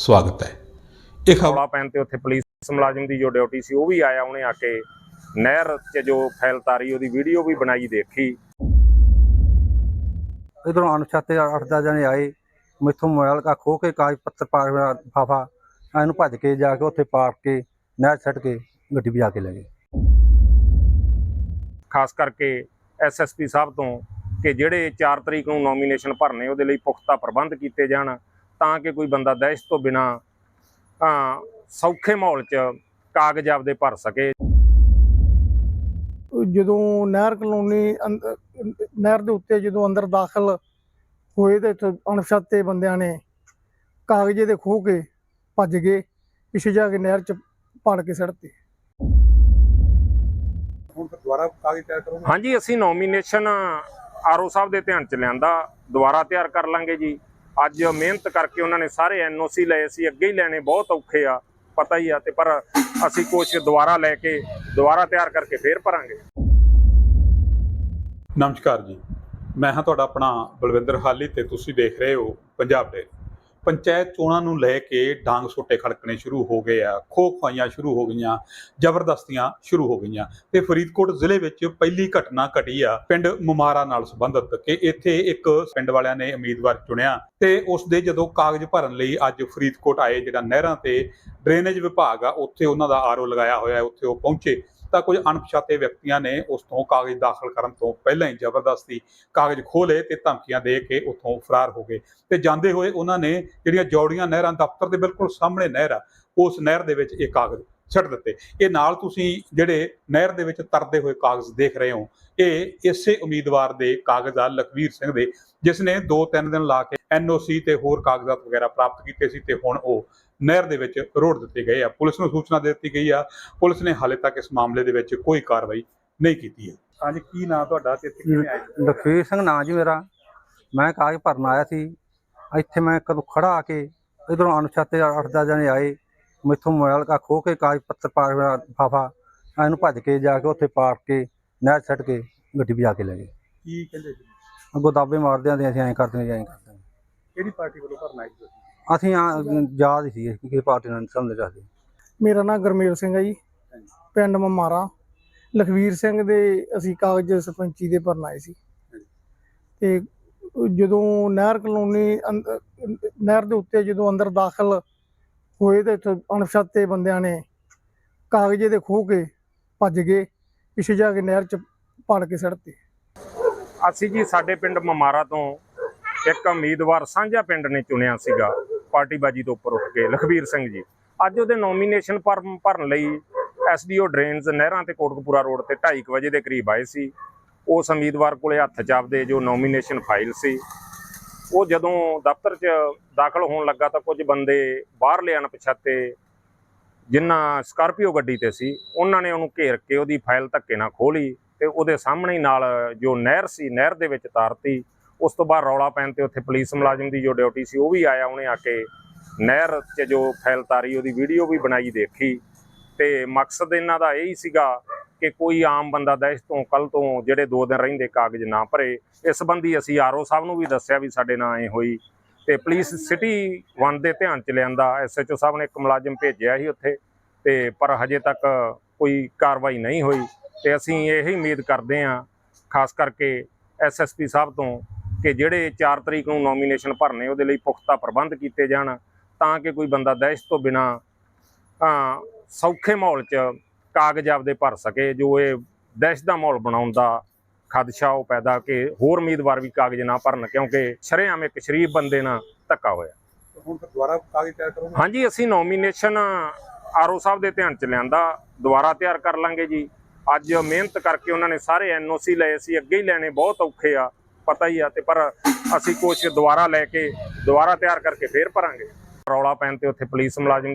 ਸਵਾਗਤ ਹੈ। ਇਹ ਖਬਰ ਪੈਣ ਤੇ ਉੱਥੇ ਪੁਲਿਸ ਮੁਲਾਜ਼ਮ ਦੀ ਜੋ ਡਿਊਟੀ ਸੀ ਉਹ ਵੀ ਆਇਆ ਉਹਨੇ ਆ ਕੇ ਨਹਿਰ 'ਚ ਜੋ ਫੈਲ ਤਾਰੀ ਉਹਦੀ ਵੀਡੀਓ ਵੀ ਬਣਾਈ ਦੇਖੀ। ਇਧਰੋਂ ਅਣਛਾਤੇ ਅੱਠ ਦਸ ਜਣੇ ਆਏ ਮੈਥੋਂ ਮੋਬਾਈਲ ਕਾ ਖੋ ਕੇ ਕਾਗਜ਼ ਪੱਤਰ ਪਾ ਫਾਫਾ ਇਹਨੂੰ ਭੱਜ ਕੇ ਜਾ ਕੇ ਉੱਥੇ ਪਾਰਕ ਕੇ ਨਹਿਰ ਛੱਡ ਕੇ ਗੱਡੀ ਵਜਾ ਕੇ ਲੈ ਗਏ। ਖਾਸ ਕਰਕੇ ਐਸਐਸਪੀ ਸਾਹਿਬ ਤੋਂ ਕਿ ਜਿਹੜੇ 4 ਤਰੀਕ ਨੂੰ ਨੋਮੀਨੇਸ਼ਨ ਭਰਨੇ ਉਹਦੇ ਲਈ ਪੁਖਤਾ ਪ੍ਰਬੰਧ ਕੀਤੇ ਜਾਣ। ਤਾਂ ਕਿ ਕੋਈ ਬੰਦਾ ਦਹਿਸ਼ਤ ਤੋਂ ਬਿਨਾ ਸੌਖੇ ਮਾਹੌਲ 'ਚ ਕਾਗਜ਼ ਆਪਦੇ ਭਰ ਸਕੇ। ਜਦੋਂ ਨਹਿਰ ਕਲੋਨੀ ਨਹਿਰ ਦੇ ਉੱਤੇ ਜਦੋਂ ਅੰਦਰ ਦਾਖਲ ਹੋਏ ਤੇ ਇੱਥੇ ਅਣਪਛਾਤੇ ਬੰਦਿਆਂ ਨੇ ਕਾਗਜ਼ੇ ਦੇ ਖੋਹ ਕੇ ਭੱਜ ਗਏ ਪਿੱਛੇ ਜਾ ਕੇ ਨਹਿਰ ਚ ਪਾੜ ਕੇ ਸੜਤੇ। ਹੁਣ ਫਿਰ ਦੁਬਾਰਾ ਕਾਗਜ਼ ਤਿਆਰ ਕਰੋਗੇ? ਹਾਂਜੀ ਅਸੀਂ ਨੋਮੀਨੇਸ਼ਨ ਆਰਓ ਸਾਹਿਬ ਦੇ ਧਿਆਨ 'ਚ ਲਿਆਂਦਾ ਦੁਬਾਰਾ ਤਿਆਰ ਕਰ ਲਾਂਗੇ ਜੀ। ਅੱਜ ਮਿਹਨਤ ਕਰਕੇ ਉਹਨਾਂ ਨੇ ਸਾਰੇ ਐਨਓਸੀ ਲਏ ਸੀ ਅੱਗੇ ਹੀ ਲੈਣੇ, ਬਹੁਤ ਔਖੇ ਆ, ਪਤਾ ਹੀ ਆ ਤੇ ਪਰ ਅਸੀਂ ਕੋਸ਼ਿਸ਼ ਦੁਬਾਰਾ ਲੈ ਕੇ, ਦੁਬਾਰਾ ਤਿਆਰ ਕਰਕੇ ਫੇਰ ਭਰਾਂਗੇ। ਨਮਸਕਾਰ ਜੀ, ਮੈਂ ਹਾਂ ਤੁਹਾਡਾ ਆਪਣਾ ਬਲਵਿੰਦਰ ਹਾਲੀ ਤੇ ਤੁਸੀਂ ਦੇਖ ਰਹੇ ਹੋ ਪੰਜਾਬ ਦੇ ਪੰਚਾਇਤ ਚੋਣਾਂ ਨੂੰ ਲੈ ਕੇ ਡਾਂਗ ਸੋਟੇ ਖੜਕਣੇ ਸ਼ੁਰੂ ਹੋ ਗਏ ਆ ਖੋ ਖਵਾਈਆਂ ਸ਼ੁਰੂ ਹੋ ਗਈਆਂ, ਜ਼ਬਰਦਸਤੀਆਂ ਸ਼ੁਰੂ ਹੋ ਗਈਆਂ ਤੇ ਫਰੀਦਕੋਟ ਜ਼ਿਲ੍ਹੇ ਵਿੱਚ ਪਹਿਲੀ ਘਟਨਾ ਘਟੀ ਆ ਪਿੰਡ ਮੁਮਾਰਾ ਨਾਲ ਸੰਬੰਧਿਤ ਕਿ ਇੱਥੇ ਇੱਕ ਪਿੰਡ ਵਾਲਿਆਂ ਨੇ ਉਮੀਦਵਾਰ ਚੁਣਿਆ ਤੇ ਉਸ ਦੇ ਜਦੋਂ ਕਾਗਜ਼ ਭਰਨ ਲਈ ਅੱਜ ਫਰੀਦਕੋਟ ਆਏ, ਜਿਹੜਾ ਨਹਿਰਾਂ ਤੇ ਡਰੇਨੇਜ ਵਿਭਾਗ ਆ, ਉੱਥੇ ਉਹਨਾਂ ਦਾ ਆਰਓ ਲਗਾਇਆ ਹੋਇਆ ਉੱਥੇ ਉਹ ਪਹੁੰਚੇ। ਤਾਂ ਕੁਝ ਅਣਪਛਾਤੇ ਵਿਅਕਤੀਆਂ ਨੇ ਉਸ ਤੋਂ ਕਾਗਜ਼ ਦਾਖਲ ਕਰਨ ਤੋਂ ਪਹਿਲਾਂ ਹੀ ਜ਼ਬਰਦਸਤੀ ਕਾਗਜ਼ ਖੋਲੇ ਤੇ ਧਮਕੀਆਂ ਦੇ ਕੇ ਉੱਥੋਂ ਫਰਾਰ ਹੋ ਗਏ। ਤੇ ਜਾਂਦੇ ਹੋਏ ਉਹਨਾਂ ਨੇ ਜਿਹੜੀਆਂ ਜੌੜੀਆਂ ਨਹਿਰਾਂ, ਦਫ਼ਤਰ ਦੇ ਬਿਲਕੁਲ ਸਾਹਮਣੇ ਨਹਿਰ ਆ, ਉਸ ਨਹਿਰ ਦੇ ਵਿੱਚ ਇਹ ਕਾਗਜ਼ ਛੱਡ ਦਿੱਤੇ। ਇਹ ਨਾਲ ਤੁਸੀਂ ਜਿਹੜੇ ਨਹਿਰ ਦੇ ਵਿੱਚ ਤਰਦੇ ਹੋਏ ਕਾਗਜ਼ ਦੇਖ ਰਹੇ ਹੋ, ਇਹ ਇਸੇ ਉਮੀਦਵਾਰ ਦੇ ਕਾਗਜ਼ ਆ ਲਖਵੀਰ ਸਿੰਘ ਦੇ, ਜਿਸ ਨੇ 2-3 ਦਿਨ ਲਾ ਕੇ ਐਨਓਸੀ ਤੇ ਹੋਰ ਕਾਗਜ਼ਾਤ ਵਗੈਰਾ ਪ੍ਰਾਪਤ ਕੀਤੇ ਸੀ ਤੇ ਹੁਣ ਉਹ ਨਹਿਰ ਦੇ ਵਿੱਚ ਰੋੜ ਦਿੱਤੇ ਗਏ ਆ। ਪੁਲਿਸ ਨੂੰ ਸੂਚਨਾ ਦੇ ਦਿੱਤੀ ਗਈ ਆ। ਪੁਲਿਸ ਨੇ ਹਾਲੇ ਤੱਕ ਇਸ ਮਾਮਲੇ ਦੇ ਵਿੱਚ ਕੋਈ ਕਾਰਵਾਈ ਨਹੀਂ ਕੀਤੀ ਹੈ। ਹਾਂਜੀ, ਕੀ ਨਾਂ ਤੁਹਾਡਾ ਤੇ ਇੱਥੇ ਕਿਵੇਂ ਆਏ ਲਖਵੀਰ ਸਿੰਘ ਨਾਂ ਜੀ ਮੇਰਾ। ਮੈਂ ਕਾਗਜ਼ ਭਰਨ ਆਇਆ ਸੀ। ਇੱਥੇ ਮੈਂ ਕਦੋਂ ਖੜਾ ਆ ਕੇ ਇਧਰੋਂ ਅਨੁਛਾਤੇ ਅੱਠ ਦਸ ਜਣੇ ਆਏ। ਮੈਥੋਂ ਮੋਬਾਈਲ ਕਾ ਖੋ ਕੇ ਕਾਗਜ਼ ਪੱਤਰ ਪਾ ਫਾਫਾ ਇਹਨੂੰ ਭੱਜ ਕੇ ਜਾ ਕੇ ਉੱਥੇ ਪਾਰਕ ਕੇ ਨਹਿਰ ਛੱਡ ਕੇ ਗੱਡੀ ਵਜਾ ਕੇ ਲੈ ਗਏ। ਕੀ ਕਹਿੰਦੇ ਜੀ ਅੱਗੋਂ ਦਾਬੇ ਮਾਰਦੇ ਆਂ ਅਸੀਂ ਐਂ ਕਰਦੇ ਹਾਂ ਐਂ ਕਰਦੇ। ਕਿਹੜੀ ਪਾਰਟੀ ਵੱਲੋਂ ਭਰਨਾ ਹੈ ਜੀ ਅਸੀਂ ਆ- ਯਾਦ ਹੀ ਸੀ ਕਿ ਪਾਰਟੀ ਨਾਲ ਸਮਝ ਰੱਖਦੇ ਮੇਰਾ ਨਾਮ ਗਰਮੇਲ ਸਿੰਘ ਹੈ ਜੀ। ਪਿੰਡ ਮਮਾਰਾ ਲਖਵੀਰ ਸਿੰਘ ਦੇ ਅਸੀਂ ਕਾਗਜ਼ ਸਰਪੰਚੀ ਦੇ ਭਰਨ ਆਏ ਸੀ। ਤੇ ਜਦੋਂ ਨਹਿਰ ਕਲੋਨੀ ਅੰਦ- ਨਹਿਰ ਦੇ ਉੱਤੇ ਜਦੋਂ ਅੰਦਰ ਦਾਖਲ ਹੋਏ ਤੇ ਅਣਪਛਾਤੇ ਬੰਦਿਆਂ ਨੇ ਕਾਗਜ਼ੇ ਦੇ ਖੋਹ ਕੇ ਭੱਜ ਗਏ, ਪਿੱਛੇ ਜਾ ਕੇ ਨਹਿਰ ਚ ਪਾੜ ਕੇ ਸੜਤੇ। ਅਸੀਂ ਜੀ ਸਾਡੇ ਪਿੰਡ ਮਮਾਰਾ ਤੋਂ ਇੱਕ ਉਮੀਦਵਾਰ ਸਾਂਝਾ ਪਿੰਡ ਨੇ ਚੁਣਿਆ ਸੀਗਾ, ਪਾਰਟੀਬਾਜੀ ਤੋਂ ਉੱਪਰ ਉੱਠ ਕੇ, ਲਖਬੀਰ ਸਿੰਘ ਜੀ। ਅੱਜ ਉਹਦੇ ਨੋਮੀਨੇਸ਼ਨ ਫਾਰਮ ਭਰਨ ਲਈ ਐਸਡੀਓ ਡਰੇਨਸ ਨਹਿਰਾਂ ਤੇ ਕੋਟਕਪੂਰਾ ਰੋਡ ਤੇ 2:30 ਵਜੇ ਦੇ ਕਰੀਬ ਆਏ ਸੀ। ਉਸ ਉਮੀਦਵਾਰ ਕੋਲੇ ਹੱਥ 'ਚ ਆਪਦੇ ਜੋ ਨੋਮੀਨੇਸ਼ਨ ਫਾਈਲ ਸੀ। ਉਹ ਜਦੋਂ ਦਫ਼ਤਰ 'ਚ ਦਾਖਲ ਹੋਣ ਲੱਗਾ ਤਾਂ ਕੁਝ ਬੰਦੇ ਬਾਹਰਲੇ ਅਣਪਛਾਤੇ ਜਿਨ੍ਹਾਂ ਸਕਾਰਪੀਓ ਗੱਡੀ ਤੇ ਸੀ, ਉਹਨਾਂ ਨੇ ਉਹਨੂੰ ਘੇਰ ਕੇ ਉਹਦੀ ਫਾਈਲ ਧੱਕੇ ਨਾਲ ਖੋਲੀ ਤੇ ਉਹਦੇ ਸਾਹਮਣੇ ਹੀ ਨਾਲ ਜੋ ਨਹਿਰ ਸੀ, ਨਹਿਰ ਦੇ ਵਿੱਚ ਤਾਰਤੀ, ਉਸ ਤੋਂ ਬਾਅਦ ਰੌਲਾ ਪੈਣ ਤੇ ਉੱਥੇ ਪੁਲਿਸ ਮੁਲਾਜ਼ਮ ਦੀ ਜੋ ਡਿਊਟੀ ਸੀ ਉਹ ਵੀ ਆਇਆ, ਉਹਨੇ ਆ ਕੇ ਨਹਿਰ 'ਚ ਜੋ ਫੈਲ ਤਾਰੀ, ਉਹਦੀ ਵੀਡੀਓ ਵੀ ਬਣਾਈ ਦੇਖੀ ਤੇ ਮਕਸਦ ਇਹਨਾਂ ਦਾ ਇਹ ਹੀ ਸੀਗਾ ਕਿ ਕੋਈ ਆਮ ਬੰਦਾ ਦਹਿਸ਼ਤ ਤੋਂ ਕੱਲ ਤੋਂ ਜਿਹੜੇ ਦੋ ਦਿਨ ਰਹਿੰਦੇ ਕਾਗਜ਼ ਨਾ ਭਰੇ, ਇਸ ਸੰਬੰਧੀ ਅਸੀਂ ਆਰਓ ਸਾਹਿਬ ਨੂੰ ਵੀ ਦੱਸਿਆ ਵੀ ਸਾਡੇ ਨਾਲ ਐ ਹੋਈ ਤੇ ਪੁਲਿਸ ਸਿਟੀ 1 ਦੇ ਧਿਆਨ ਚ ਲਿਆਂਦਾ ਐਸਐਚਓ ਸਾਹਿਬ ਨੇ ਇੱਕ ਮੁਲਾਜ਼ਮ ਭੇਜਿਆ ਸੀ ਉੱਥੇ ਤੇ ਪਰ ਹਜੇ ਤੱਕ ਕੋਈ ਕਾਰਵਾਈ ਨਹੀਂ ਹੋਈ ਤੇ ਅਸੀਂ ਇਹੀ ਉਮੀਦ ਕਰਦੇ ਹਾਂ, ਖਾਸ ਕਰਕੇ ਐਸਐਸਪੀ ਸਾਹਿਬ ਤੋਂ ਕਿ ਜਿਹੜੇ 4 ਤਰੀਕ ਨੂੰ ਨੋਮੀਨੇਸ਼ਨ ਭਰਨੇ ਉਹਦੇ ਲਈ ਪੁਖਤਾ ਪ੍ਰਬੰਧ ਕੀਤੇ ਜਾਣ ਤਾਂ ਕਿ ਕੋਈ ਬੰਦਾ ਦਹਿਸ਼ਤ ਤੋਂ ਬਿਨਾ ਸੌਖੇ ਮਾਹੌਲ 'ਚ ਕਾਗਜ਼ ਆਪਦੇ ਭਰ ਸਕੇ ਜੋ ਇਹ ਦਹਿਸ਼ਤ ਦਾ ਮਾਹੌਲ ਬਣਾਉਣ ਦਾ ਖਦਸ਼ਾ ਉਹ ਪੈਦਾ ਕਿ ਹੋਰ ਉਮੀਦਵਾਰ ਵੀ ਕਾਗਜ਼ ਨਾ ਭਰਨ ਕਿਉਂਕਿ ਸ਼ਰੇਆਮ ਇੱਕ ਸ਼ਰੀਫ ਬੰਦੇ ਨਾਲ ਧੱਕਾ ਹੋਇਆ। ਹੁਣ ਫਿਰ ਦੁਬਾਰਾ ਕਾਗਜ਼ ਤਿਆਰ ਕਰੋਗੇ? ਹਾਂਜੀ ਅਸੀਂ ਨੋਮੀਨੇਸ਼ਨ ਆਰਓ ਸਾਹਿਬ ਦੇ ਧਿਆਨ ਚ ਲਿਆਂਦਾ ਦੁਬਾਰਾ ਤਿਆਰ ਕਰ ਲਾਂਗੇ ਜੀ। ਅੱਜ ਮਿਹਨਤ ਕਰਕੇ ਉਹਨਾਂ ਨੇ ਸਾਰੇ ਐਨਓਸੀ ਲਏ ਸੀ ਅੱਗੇ ਹੀ ਲੈਣੇ ਬਹੁਤ ਔਖੇ ਆ ਪਤਾ ਹੀ ਆ ਤੇ ਪਰ ਅਸੀਂ ਕੋਸ਼ਿਸ਼ ਦੁਬਾਰਾ ਲੈ ਕੇ ਦੁਬਾਰਾ ਤਿਆਰ ਕਰਕੇ ਫੇਰ ਭਰਾਂਗੇ। ਰੌਲਾ ਪੈਣ ਤੇ ਉੱਥੇ ਪੁਲਿਸ ਮੁਲਾਜ਼ਮ